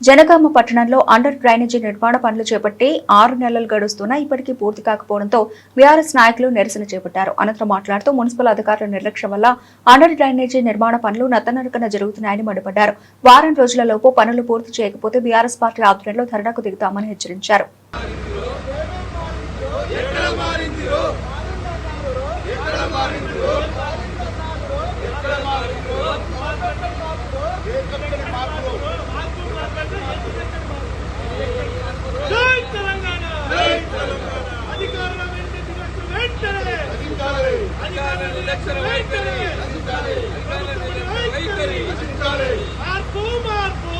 జనగామ పట్టణంలో under drainage నిర్మాణ పనులు చేపట్టి ఆరు నెలలు గడుస్తున్నా ఇప్పటికీ పూర్తి కాకపోవడంతో బీఆర్ఎస్ నాయకులు నిరసన చేపట్టారు. అనంతరం మాట్లాడుతూ మున్సిపల్ అధికారుల నిర్లక్ష్యం వల్ల అండర్ డ్రైనేజీ నిర్మాణ పనులు నత్తనరకన జరుగుతున్నాయని మండిపడ్డారు. వారం రోజులలోపు పనులు పూర్తి చేయకపోతే బీఆర్ఎస్ పార్టీ ఆధ్వర్యంలో ధర్నాకు దిగుతామని హెచ్చరించారు. మార్పు మార్పు.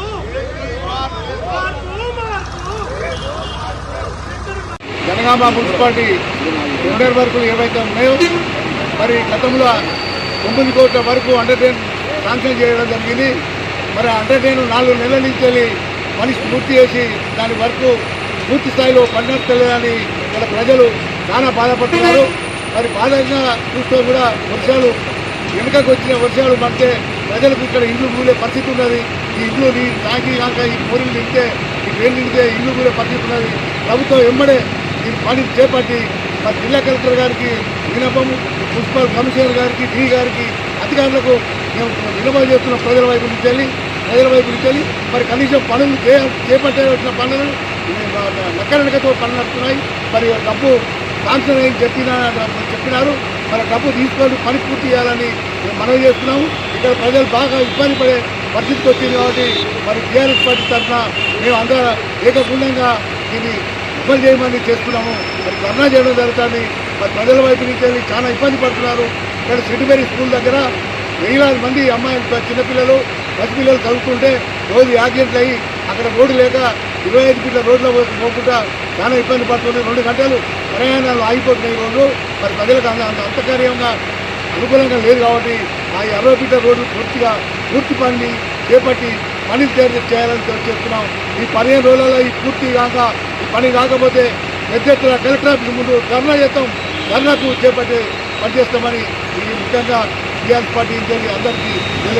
జనగామ మున్సిపాలిటీ టెండర్ వర్కులు ఏవైతే ఉన్నాయో మరి గతంలో తొమ్మిది కోట్ల వరకు అండర్ డ్రైన్ శాంక్షన్ చేయడం జరిగింది. మరి అండర్ డ్రైన్ నాలుగు నెలల నుంచి వెళ్ళి మనిషి పూర్తి చేసి దాని వరకు పూర్తి స్థాయిలో పడినట్లేదని ఇక్కడ ప్రజలు చాలా బాధపడుతున్నారు. మరి బాధగా చూస్తే కూడా వర్షాలు వెనుకకు వచ్చిన వర్షాలు పడితే ప్రజలకు ఇక్కడ ఇల్లు కూలే పరిస్థితి ఉన్నది. ఈ ఇల్లు నీ తాకి కాక ఈ కోరిలు నింటే ఈ వేలు నింటే ఇల్లు కూలే పరిస్థితి ఉన్నది. ప్రభుత్వం ఎమ్మడే ఈ పని చేపట్టి మరి జిల్లా కలెక్టర్ గారికి వినపం మున్సిపల్ కమిషనర్ గారికి డీ గారికి అధికారులకు మేము వినపం చేస్తున్నాం ప్రజల వైపు నుంచి వెళ్ళి ప్రజల వైపు నుంచి వెళ్ళి మరి కనీసం పనులు చేపట్టే వచ్చిన పనులను నక్కనకతో పనులు నడుస్తున్నాయి మరి డబ్బు శాంక్షన్ అయింది చెప్పిన చెప్పినారు. మరి డబ్బు తీసుకొని పని పూర్తి చేయాలని మనవి చేస్తున్నాము. ఇక్కడ ప్రజలు బాగా ఇబ్బంది పడే పరిస్థితికి వచ్చింది కాబట్టి మరి టీఆర్ఎస్ పార్టీ తరఫున మేము అందరూ ఏకగుండంగా దీన్ని ఇబ్బంది చేయమని చేస్తున్నాము. మరి ధర్నా చేయడం జరుగుతుంది. మరి ప్రజల వైపు నుంచి వెళ్ళి చాలా ఇబ్బంది పడుతున్నారు. ఇక్కడ సెటిబెరీ స్కూల్ దగ్గర వేలాది మంది అమ్మాయిలు చిన్నపిల్లలు పసిపిల్లలు చదువుతుంటే రోజు యాక్సిడెంట్లు అయ్యి అక్కడ రోడ్డు లేక ఇరవై ఐదు ఫీట్ల రోడ్లో పోకుండా చాలా ఇబ్బంది పడుతుంది రెండు గంటలు ప్రయాణాలు ఆగిపోతున్నాయి రోడ్లు మరి ప్రజలకు అంత అంత అంతకార్యంగా అనుకూలంగా లేదు కాబట్టి ఆ అరవై మీటర్ రోడ్లు పూర్తిగా పూర్తి పని చేపట్టి పని తయారు చేయాలని చెప్తున్నాం. ఈ పదిహేను రోజులలో ఈ పూర్తి కాక ఈ పని కాకపోతే పెద్ద ఎత్తున కలెక్టర్ ఆఫీస్ ముందు ధర్నా చేస్తాం. ధర్నాకు చేపట్టి పనిచేస్తామని ఈ ముఖ్యంగా టీఆర్ఎస్ పార్టీ అందరికీ